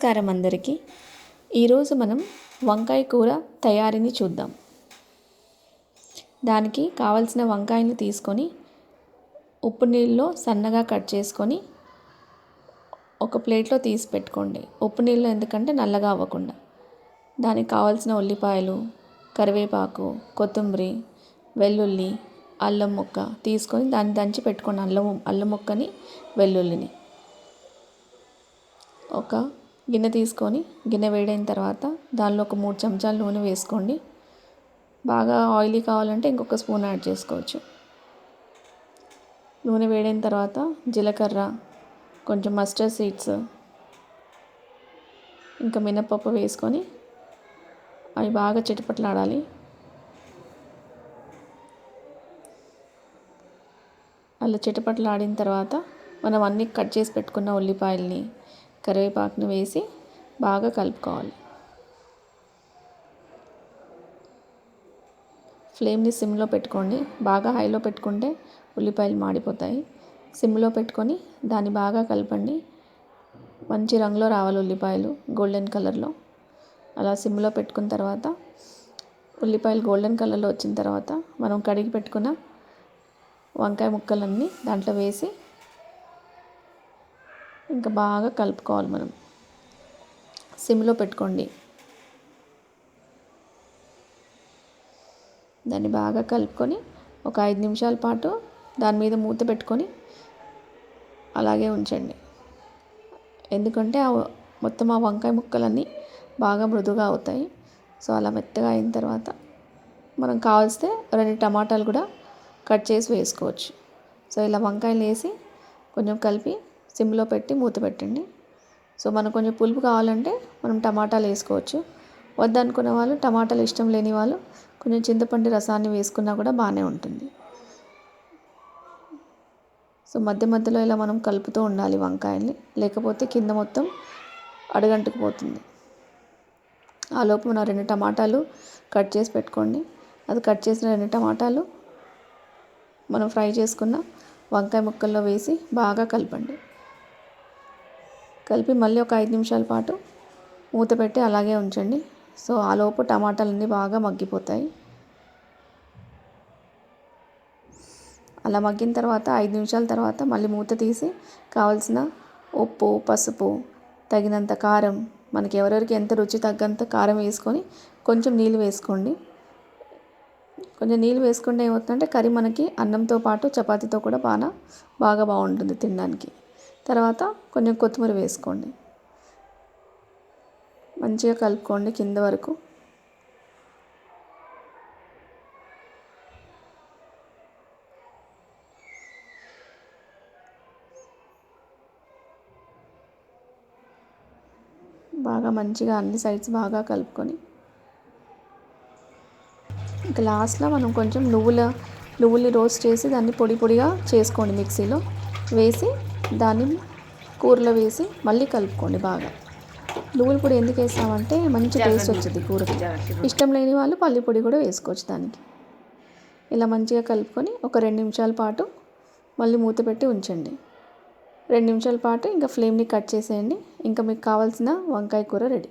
నమస్కారం అందరికీ. ఈరోజు మనం వంకాయ కూర తయారీని చూద్దాం. దానికి కావలసిన వంకాయని తీసుకొని ఉప్పు నీళ్ళలో సన్నగా కట్ చేసుకొని ఒక ప్లేట్లో తీసి పెట్టుకోండి. ఉప్పు నీళ్ళు ఎందుకంటే నల్లగా అవ్వకుండా. దానికి కావాల్సిన ఉల్లిపాయలు కరివేపాకు కొత్తిమీర వెల్లుల్లి అల్లం ముక్క తీసుకొని దాన్ని దంచి పెట్టుకోండి. అల్లం అల్లం ముక్కని వెల్లుల్లిని. ఒక గిన్నె తీసుకొని గిన్నె వేడైన తర్వాత దానిలో ఒక మూడు చెంచాల నూనె వేసుకోండి. బాగా ఆయిలీ కావాలంటే ఇంకొక స్పూన్ యాడ్ చేసుకోవచ్చు. నూనె వేడైన తర్వాత జీలకర్ర కొంచెం మస్టర్డ్ సీడ్స్ ఇంకా మినపప్పు వేసుకొని అవి బాగా చిటపట్లాడాలి. అలా చిటపట్లాడిన తర్వాత మనం అన్నీ కట్ చేసి పెట్టుకున్న ఉల్లిపాయల్ని కరివేపాకును వేసి బాగా కలుపుకోవాలి. ఫ్లేమ్ని సిమ్లో పెట్టుకోండి. బాగా హైలో పెట్టుకుంటే ఉల్లిపాయలు మాడిపోతాయి. సిమ్లో పెట్టుకొని దాన్ని బాగా కలపండి. మంచి రంగులో రావాలి ఉల్లిపాయలు గోల్డెన్ కలర్లో అలా సిమ్లో పెట్టుకున్న తర్వాత ఉల్లిపాయలు గోల్డెన్ కలర్లో వచ్చిన తర్వాత మనం కడిగి పెట్టుకున్న వంకాయ ముక్కలన్నీ దాంట్లో వేసి ఇంకా బాగా కలుపుకోవాలి మనం. సిమ్లో పెట్టుకోండి. దాన్ని బాగా కలుపుకొని ఒక ఐదు నిమిషాల పాటు దాని మీద మూత పెట్టుకొని అలాగే ఉంచండి. ఎందుకంటే ఆ మొత్తం ఆ వంకాయ ముక్కలన్నీ బాగా మృదుగా అవుతాయి. సో అలా మెత్తగా అయిన తర్వాత మనం కావలిస్తే రెండు టమాటాలు కూడా కట్ చేసి వేసుకోవచ్చు. సో ఇలా వంకాయలు వేసి కొంచెం కలిపి సిమ్లో పెట్టి మూత పెట్టండి. సో మనకు కొంచెం పులుపు కావాలంటే మనం టమాటాలు వేసుకోవచ్చు. వద్దనుకునే వాళ్ళు టమాటాలు ఇష్టం లేని వాళ్ళు కొంచెం చింతపండు రసాన్ని వేసుకున్నా కూడా బాగానే ఉంటుంది. సో మధ్య మధ్యలో ఇలా మనం కలుపుతూ ఉండాలి వంకాయల్ని. లేకపోతే కింద మొత్తం అడగంటుకుపోతుంది ఆ లోపు మనం రెండు టమాటాలు కట్ చేసి పెట్టుకోండి. అది కట్ చేసిన రెండు టమాటాలు మనం ఫ్రై చేసుకున్న వంకాయ ముక్కల్లో వేసి బాగా కలపండి. కలిపి మళ్ళీ ఒక ఐదు నిమిషాల పాటు మూత పెట్టి అలాగే ఉంచండి. సో ఆలోపు టమాటాలన్నీ బాగా మగ్గిపోతాయి. అలా మగ్గిన తర్వాత ఐదు నిమిషాల తర్వాత మళ్ళీ మూత తీసి కావలసిన ఉప్పు పసుపు తగినంత కారం మనకి ఎవరెవరికి ఎంత రుచి తగ్గంత కారం వేసుకొని కొంచెం నీళ్ళు వేసుకోండి. కొంచెం నీళ్ళు వేసుకుంటే ఏమవుతుందంటే కర్రీ మనకి అన్నంతో పాటు చపాతీతో కూడా బాగా బాగా బాగుంటుంది తినడానికి. తర్వాత కొంచెం కొత్తిమీర వేసుకోండి. మంచిగా కలుపుకోండి కింద వరకు. బాగా మంచిగా అన్ని సైడ్స్ బాగా కలుపుకొని. ఇంకా లాస్ట్లో మనం కొంచెం నువ్వుల నువ్వుల్ని రోస్ట్ చేసి దాన్ని పొడి పొడిగా చేసుకోండి మిక్సీలో. వేసి దాన్ని కూరలో వేసి మళ్ళీ కలుపుకోండి బాగా. నువ్వుల పొడి ఎందుకు వేసామంటే మంచి టేస్ట్ వచ్చింది కూరకి. ఇష్టం లేని వాళ్ళు పల్లి పొడి కూడా వేసుకోవచ్చు దానికి. ఇలా మంచిగా కలుపుకొని ఒక రెండు నిమిషాల పాటు మళ్ళీ మూత పెట్టి ఉంచండి. రెండు నిమిషాల పాటు ఇంకా ఫ్లేమ్ని కట్ చేసేయండి. ఇంకా మీకు కావాల్సిన వంకాయ కూర రెడీ.